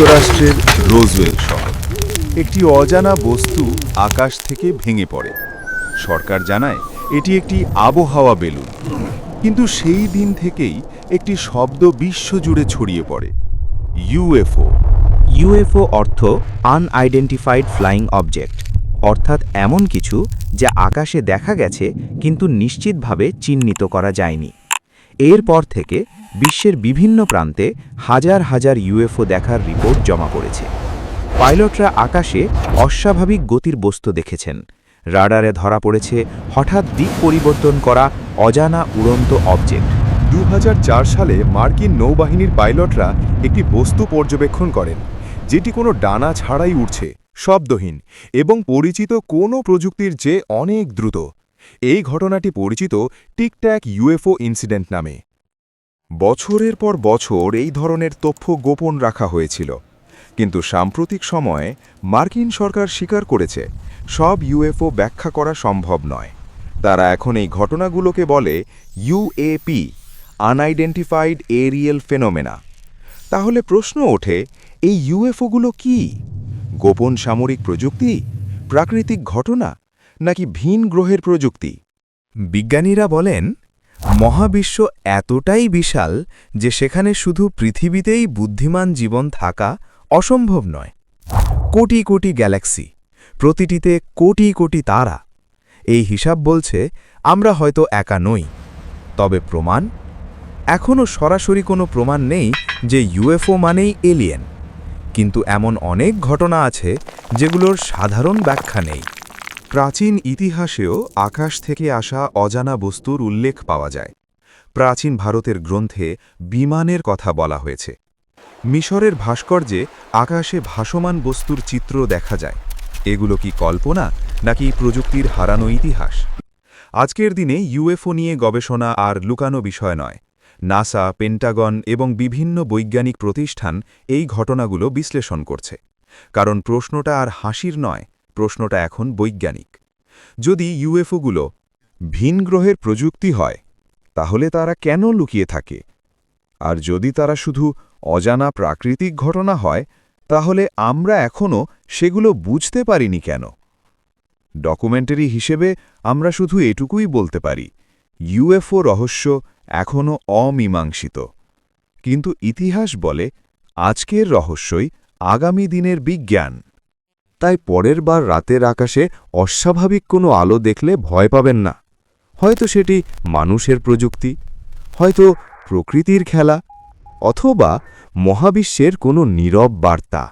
যুক্তরাষ্ট্রের রোজওয়েল শহর। একটি অজানা বস্তু আকাশ থেকে ভেঙে পড়ে। সরকার জানায় এটি একটি আবহাওয়া বেলুন। কিন্তু সেই দিন থেকেই একটি শব্দ বিশ্বজুড়ে ছড়িয়ে পড়ে। ইউএফও ইউএফও অর্থ আনআইডেন্টিফাইড ফ্লাইং অবজেক্ট অর্থাৎ এমন কিছু যা আকাশে দেখা গেছে কিন্তু নিশ্চিতভাবে চিহ্নিত করা যায়নি। এরপর থেকে বিশ্বের বিভিন্ন প্রান্তে হাজার হাজার ইউএফও দেখার রিপোর্ট জমা পড়েছে। পাইলটরা আকাশে অস্বাভাবিক গতির বস্তু দেখেছেন। রাডারে ধরা পড়েছে হঠাৎ দিক পরিবর্তন করা অজানা উড়ন্ত অবজেক্ট। দু হাজার চার সালে মার্কিন নৌবাহিনীর পাইলটরা একটি বস্তু পর্যবেক্ষণ করেন, যেটি কোনো ডানা ছাড়াই উঠছে শব্দহীন, এবং পরিচিত কোনো প্রযুক্তির চেয়ে অনেক দ্রুত। এই ঘটনাটি পরিচিত টিকট্যাক ইউএফও ইনসিডেন্ট নামে। বছরের পর বছর এই ধরনের তথ্য গোপন রাখা হয়েছিল। কিন্তু সাম্প্রতিক সময়ে মার্কিন সরকার স্বীকার করেছে, সব ইউএফও ব্যাখ্যা করা সম্ভব নয়। তারা এখন এই ঘটনাগুলোকে বলে ইউএপি আনআইডেন্টিফাইড এরিয়াল ফেনোমেনা। তাহলে প্রশ্ন ওঠে, এই ইউএফওগুলো কি? গোপন সামরিক প্রযুক্তি? প্রাকৃতিক ঘটনা? নাকি ভিন গ্রহের প্রযুক্তি? বিজ্ঞানীরা বলেন মহাবিশ্ব এতটাই বিশাল যে সেখানে শুধু পৃথিবীতেই বুদ্ধিমান জীবন থাকা অসম্ভব নয়। কোটি কোটি গ্যালাক্সি, প্রতিটিতে কোটি কোটি তারা। এই হিসাব বলছে, আমরা হয়তো একা নই। তবে প্রমাণ? এখনও সরাসরি কোনো প্রমাণ নেই যে ইউএফও মানেই এলিয়েন। কিন্তু এমন অনেক ঘটনা আছে যেগুলোর সাধারণ ব্যাখ্যা নেই। প্রাচীন ইতিহাসেও আকাশ থেকে আসা অজানা বস্তুর উল্লেখ পাওয়া যায়। প্রাচীন ভারতের গ্রন্থে বিমানের কথা বলা হয়েছে। মিশরের ভাস্কর্যে আকাশে ভাসমান বস্তুর চিত্র দেখা যায়। এগুলো কি কল্পনা, নাকি প্রযুক্তির হারানো ইতিহাস? আজকের দিনে ইউএফও নিয়ে গবেষণা আর লুকানো বিষয় নয়। নাসা, পেন্টাগন এবং বিভিন্ন বৈজ্ঞানিক প্রতিষ্ঠান এই ঘটনাগুলো বিশ্লেষণ করছে। কারণ প্রশ্নটা আর হাসির নয় প্রশ্নটা এখন বৈজ্ঞানিক। যদি ইউএফওগুলো ভিন গ্রহের প্রযুক্তি হয়, তাহলে তারা কেন লুকিয়ে থাকে? আর যদি তারা শুধু অজানা প্রাকৃতিক ঘটনা হয়, তাহলে আমরা এখনও সেগুলো বুঝতে পারিনি কেন? ডকুমেন্টারি হিসেবে আমরা শুধু এটুকুই বলতে পারি, ইউএফও রহস্য এখনও অমীমাংসিত। কিন্তু ইতিহাস বলে, আজকের রহস্যই আগামী দিনের বিজ্ঞান। তাই পরের বার রাতের আকাশে অস্বাভাবিক কোনো আলো দেখলে ভয় পাবেন না। হয়তো সেটি মানুষের প্রযুক্তি, হয়তো প্রকৃতির খেলা, অথবা মহাবিশ্বের কোনো নীরব বার্তা।